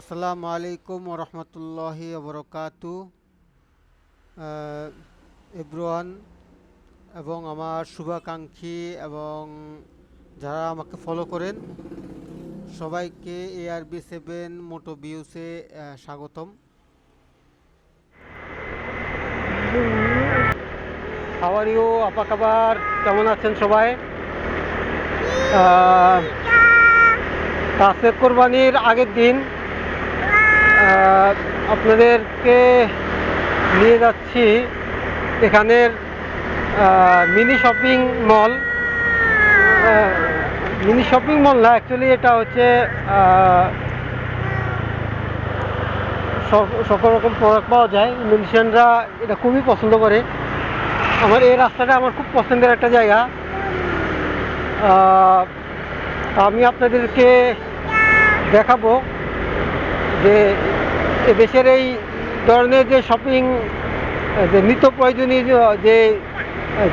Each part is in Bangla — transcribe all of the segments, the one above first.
আসসালামু আলাইকুম রহমতুল্লাহি বরকাতু। এব্রুয়ান এবং আমার শুভাকাঙ্ক্ষী এবং যারা আমাকে ফলো করেন সবাইকে এআরবি সেভেন মোটো বিউসে স্বাগতম। হাওয়ার ইউ আপা খাবার কেমন আছেন সবাই? কাছে কোরবানির আগের দিন আপনাদেরকে নিয়ে যাচ্ছি এখানের mini shopping mall mini shopping mall না অ্যাকচুয়ালি এটা হচ্ছে সকল রকম প্রোডাক্ট পাওয়া যায়। ইন্দোনেশিয়ানরা এটা খুবই পছন্দ করে। আমার এই রাস্তাটা আমার খুব পছন্দের একটা জায়গা। আমি আপনাদেরকে দেখাবো যে দেশের এই ধরনের যে শপিং যে নিত্য প্রয়োজনীয় যে-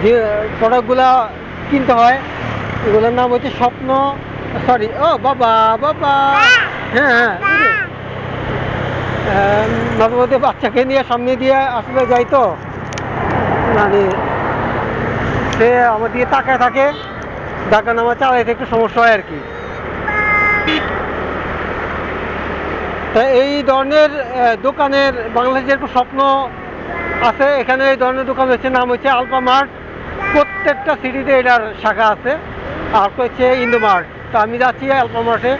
যে প্রোডাক্টগুলা কিনতে হয়, এগুলোর নাম হচ্ছে স্বপ্ন সরি ও বাবা বাবা হ্যাঁ হ্যাঁ মাঝে মধ্যে বাচ্চাকে নিয়ে সামনে দিয়ে আসলে যাই তো। মানে সে আমার দিকে তাকায় থাকে ডাকা নামা চালাইতে একটু সমস্যা হয় আর কি। তা এই ধরনের দোকানের বাংলাদেশের একটু স্বপ্ন আছে। এখানে এই ধরনের দোকান হচ্ছে, নাম হচ্ছে আলফা মার্ট। প্রত্যেকটা সিটিতে এটার শাখা আছে, আর হচ্ছে ইন্দো মার্ট। তা আমি যাচ্ছি আলফা মার্টে।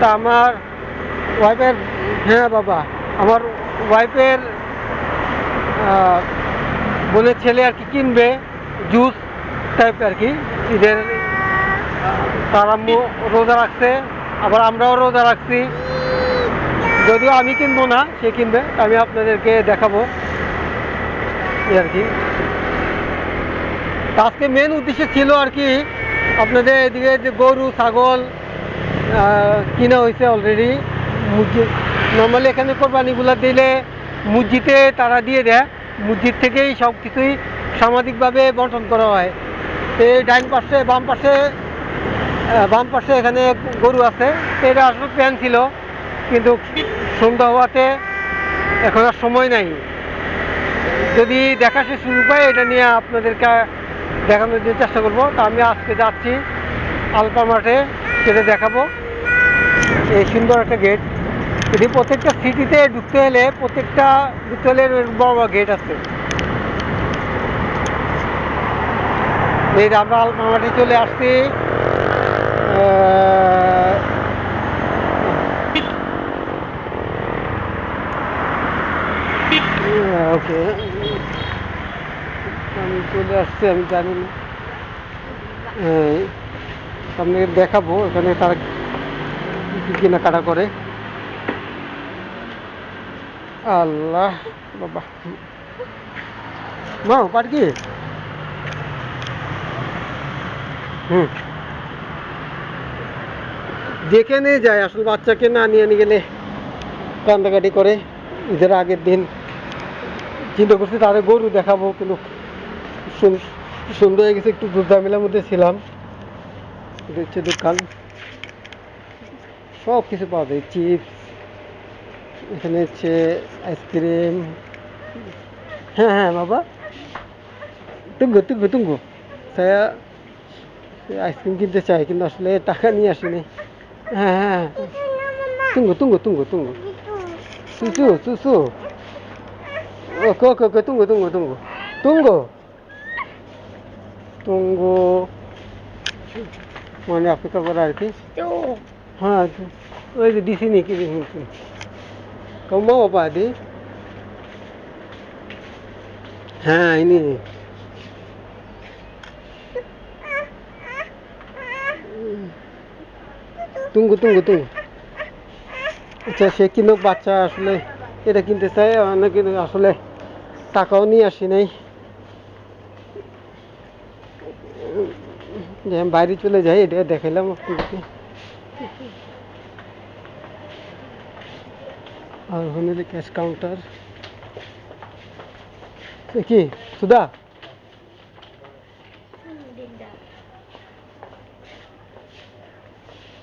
তা আমার ওয়াইফের হ্যাঁ বাবা, আমার ওয়াইফের বোনের ছেলে আর কি কিনবে, জুস টাইপ আর কি। ঈদের তার আম্মু রোজা রাখছে, আবার আমরাও রোজা রাখছি। যদিও আমি কিনবো না, সে কিনবে, আমি আপনাদেরকে দেখাবো। আর কি। আজকে মেন উদ্দেশ্য ছিল আর কি, আপনাদের এদিকে যে গরু, ছাগল কিনা হয়েছে অলরেডি নর্মালি এখানে কোরবানিগুলো দিলে মসজিদে তারা দিয়ে দেয়। মসজিদ থেকেই সব কিছুই সামাজিকভাবে বন্টন করা হয়। তো এই ডাইন পাশে, বাম পাশে বাম পাশে এখানে গরু আছে। তো এটা আসলে প্ল্যান ছিল। কিন্তু সন্ধ্যা হওয়াতে এখন আর সময় নাই। যদি দেখা শেষ শুরু পাই এটা নিয়ে আপনাদেরকে দেখানোর জন্য চেষ্টা করব, তা আমি আজকে যাচ্ছি আলপা মাঠে, সেটা দেখাবো। এই সুন্দর একটা গেট যদি প্রত্যেকটা সিটিতে ঢুকতে হলে প্রত্যেকটা ঢুকতে হলে বড় বড় গেট আছে। এই আমরা আলপা মাঠে চলে আসছি ওকে আমি চলে আসছি, আমি জানি না। সামনে দেখাবো এখানে তারা কি কেনাকাটা করে। আল্লাহ, বাবা। মা পার কি? হুম। দেখে নিয়ে যায়, আসলে বাচ্চাকে না নিয়ে নিয়ে গেলে কান্দাকাটি করে। ঈদের আগের দিন চিন্তা করছি তাদের গরু দেখাবো, কিন্তু সুন- সুন্দর হয়ে গেছে, একটু দুর্দামিলার মধ্যে ছিলাম। হচ্ছে দোকান। সব কিছু পাওয়া যায়, চিপস, এখানে হচ্ছে আইসক্রিম। হ্যাঁ হ্যাঁ বাবা। তুঙ্গো তুঙ্গো তুঙ্গো। saya আইসক্রিম কিনতে চাই কিন্তু আসলে টাকা নিয়ে আসিনি। হ্যাঁ হ্যাঁ তুঙ্গো তুঙ্গো তুঙ্গো তুঙ্গো। সুসু সুসু ওকে ওকে ওকে তুঙ্গো তুঙ্গো তুঙ্গো তুঙ্গো তুঙ্গো মানে অপেক্ষা করা আর কি হ্যাঁ তো- ওই যে দিছি নাকি কমা বাবা দি হ্যাঁ ইনি তুঙ্গু তুঙ্গু তুঙ্গু আচ্ছা সে কিনুক বাচ্চা আসলে এটা কিনতে চাই অনেক কিন্তু আসলে টাকাও নিয়ে আসি নাই। যে আমি বাইরে চলে যাই এটা দেখাইলাম আপনাদেরকে। আর ওখানে যে ক্যাশ কাউন্টার কি সুধা?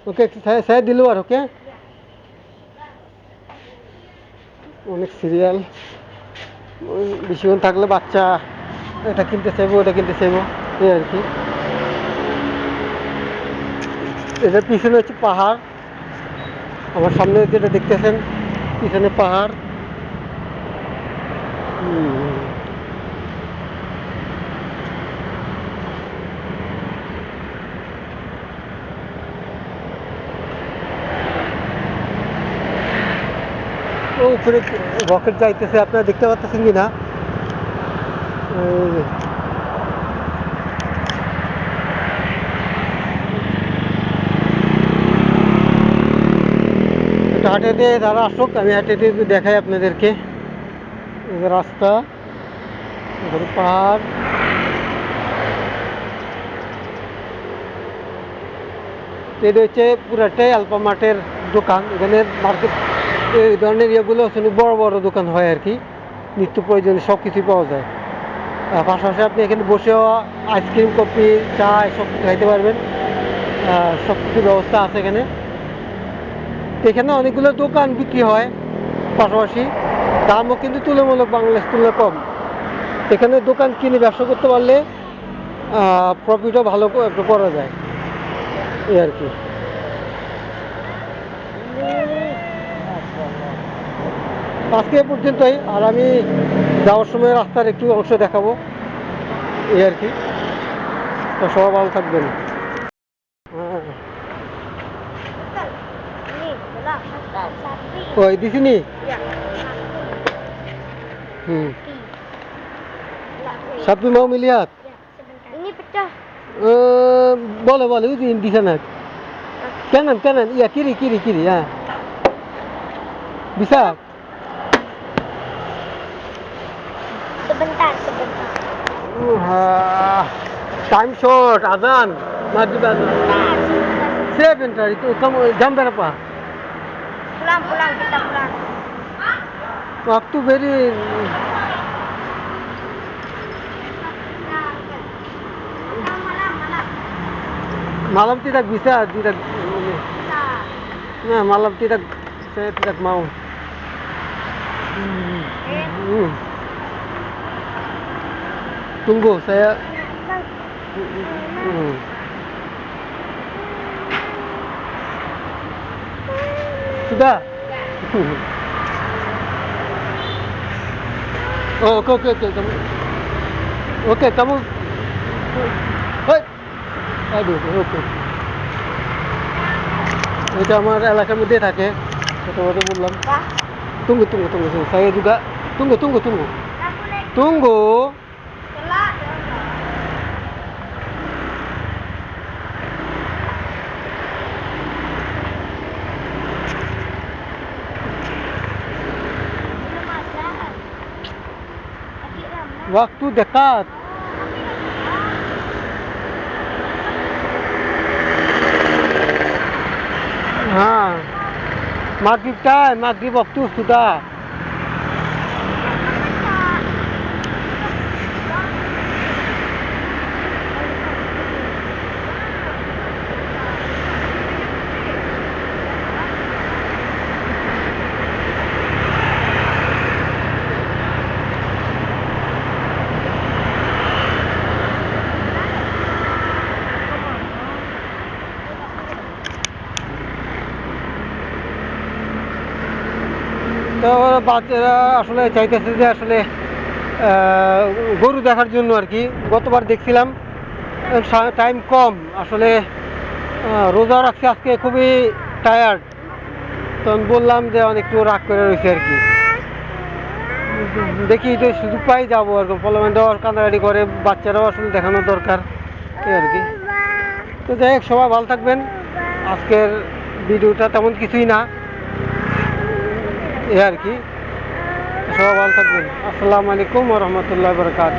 Okay saya, saya di luar oke অনেক সিরিয়াল বেশিক্ষণ থাকলে বাচ্চা এটা কিনতে চাইব, ওটা কিনতে চাইব, এই আর কি। এটার পিছনে হচ্ছে পাহাড়। আমার সামনে যেটা দেখতেছেন, পিছনে পাহাড়। হুম। উপরে রকেট যাইতেছে, আপনারা দেখতে পাচ্ছেন কি না হাটে দিয়ে যারা আসুক, আমি হাটে দিয়ে দেখাই আপনাদেরকে। রাস্তা পাহাড়। এটা হচ্ছে পুরাটাই আলপা মার্টের দোকান। এখানে মার্কেট এই ধরনের ইয়েগুলো আসলে বড় বড় দোকান হয় আর কি। নিত্য প্রয়োজনীয় সব কিছুই পাওয়া যায়। আর পাশাপাশি আপনি এখানে বসেও আইসক্রিম, কফি, চা সব কিছু খাইতে পারবেন। সব কিছু ব্যবস্থা আছে এখানে। এখানে অনেকগুলো দোকান বিক্রি হয়। পাশাপাশি দামও কিন্তু তুলনামূলক বাংলাদেশ তুলনায় কম। এখানে দোকান কিনে ব্যবসা করতে পারলে প্রফিটও ভালো করা যায়। এই আর কি। আজকে পর্যন্তই, আর আমি যাওয়ার সময় রাস্তার একটু অংশ দেখাবো। এই আর কি। তো সবাই ভালো থাকবেন. ওই দিছিনি হুম। মিলিয়াত বলো বলো দিছে না। কেনান কেনান? ইয়া, কিরি কিরি কিরি হ্যাঁ। bisa Sebentar, sebentar. uh, time short azan maghrib azan Sebentar, itu kamu jam berapa Pulang, pulang kita pulang. waktu very Malam, tidak bisa tidak nah malam tidak saya tidak mau Hmm. Hmm. tunggu saya Hmm. sudah oh oke oke oke kamu oke kamu Hei. aduh oke এটা আমার এলাকার মধ্যে থাকে ছোট বড় বললাম Wah, tunggu tunggu tunggu tunggu. saya juga tunggu tunggu tunggu aku naik tunggu وقت دقات हाँ। मागीब टाइम मागीब वक्तू सुधा। বাচ্চারা আসলে চাইতেছে যে আসলে গরু দেখার জন্য আর কি। গতবার দেখছিলাম টাইম কম। আসলে রোজা রাখছি, আজকে খুবই টায়ার্ড তো আমি বললাম যে অনেকটু রাগ করে রয়েছে আর কি। দেখি তো সুযোগ পাই, যাব আর কি ফলমেন্টও কান্দাকাটি করে, বাচ্চারাও আসলে দেখানো দরকার। এই আর কি। তো যাই হোক, সবাই ভালো থাকবেন। আজকের ভিডিওটা তেমন কিছুই না। এ আর কি। সবাই ভালো থাকবেন। আসসালামু আলাইকুম রহমতুল্লাহ বরকাত